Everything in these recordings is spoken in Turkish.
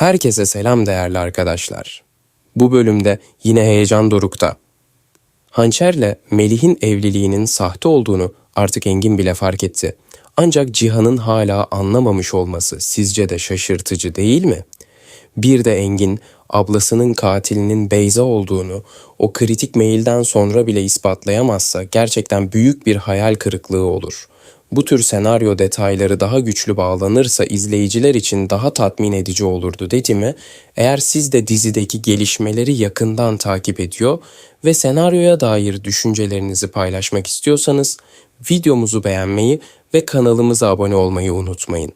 Herkese selam değerli arkadaşlar. Bu bölümde yine heyecan dorukta. Hançer'le Melih'in evliliğinin sahte olduğunu artık Engin bile fark etti. Ancak Cihan'ın hala anlamamış olması sizce de şaşırtıcı değil mi? Bir de Engin ablasının katilinin Beyza olduğunu o kritik mailden sonra bile ispatlayamazsa gerçekten büyük bir hayal kırıklığı olur. Bu tür senaryo detayları daha güçlü bağlanırsa izleyiciler için daha tatmin edici olurdu dedi mi? Eğer siz de dizideki gelişmeleri yakından takip ediyor ve senaryoya dair düşüncelerinizi paylaşmak istiyorsanız videomuzu beğenmeyi ve kanalımıza abone olmayı unutmayın.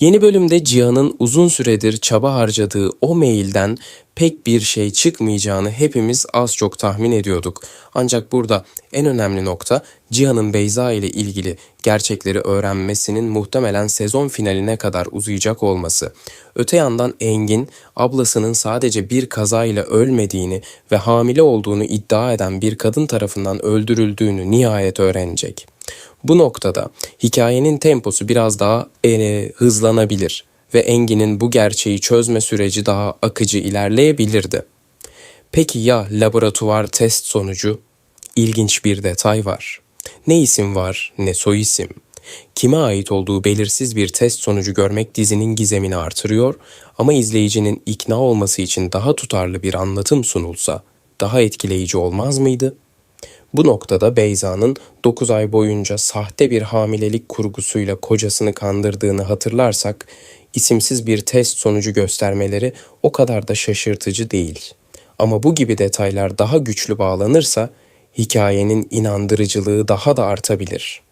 Yeni bölümde Cihan'ın uzun süredir çaba harcadığı o mailden pek bir şey çıkmayacağını hepimiz az çok tahmin ediyorduk. Ancak burada en önemli nokta Cihan'ın Beyza ile ilgili gerçekleri öğrenmesinin muhtemelen sezon finaline kadar uzayacak olması. Öte yandan Engin ablasının sadece bir kazayla ölmediğini ve hamile olduğunu iddia eden bir kadın tarafından öldürüldüğünü nihayet öğrenecek. Bu noktada hikayenin temposu biraz daha e, hızlanabilir ve Engin'in bu gerçeği çözme süreci daha akıcı ilerleyebilirdi. Peki ya laboratuvar test sonucu? İlginç bir detay var. Ne isim var ne soy isim. Kime ait olduğu belirsiz bir test sonucu görmek dizinin gizemini artırıyor ama izleyicinin ikna olması için daha tutarlı bir anlatım sunulsa daha etkileyici olmaz mıydı? Bu noktada Beyza'nın 9 ay boyunca sahte bir hamilelik kurgusuyla kocasını kandırdığını hatırlarsak, isimsiz bir test sonucu göstermeleri o kadar da şaşırtıcı değil. Ama bu gibi detaylar daha güçlü bağlanırsa hikayenin inandırıcılığı daha da artabilir.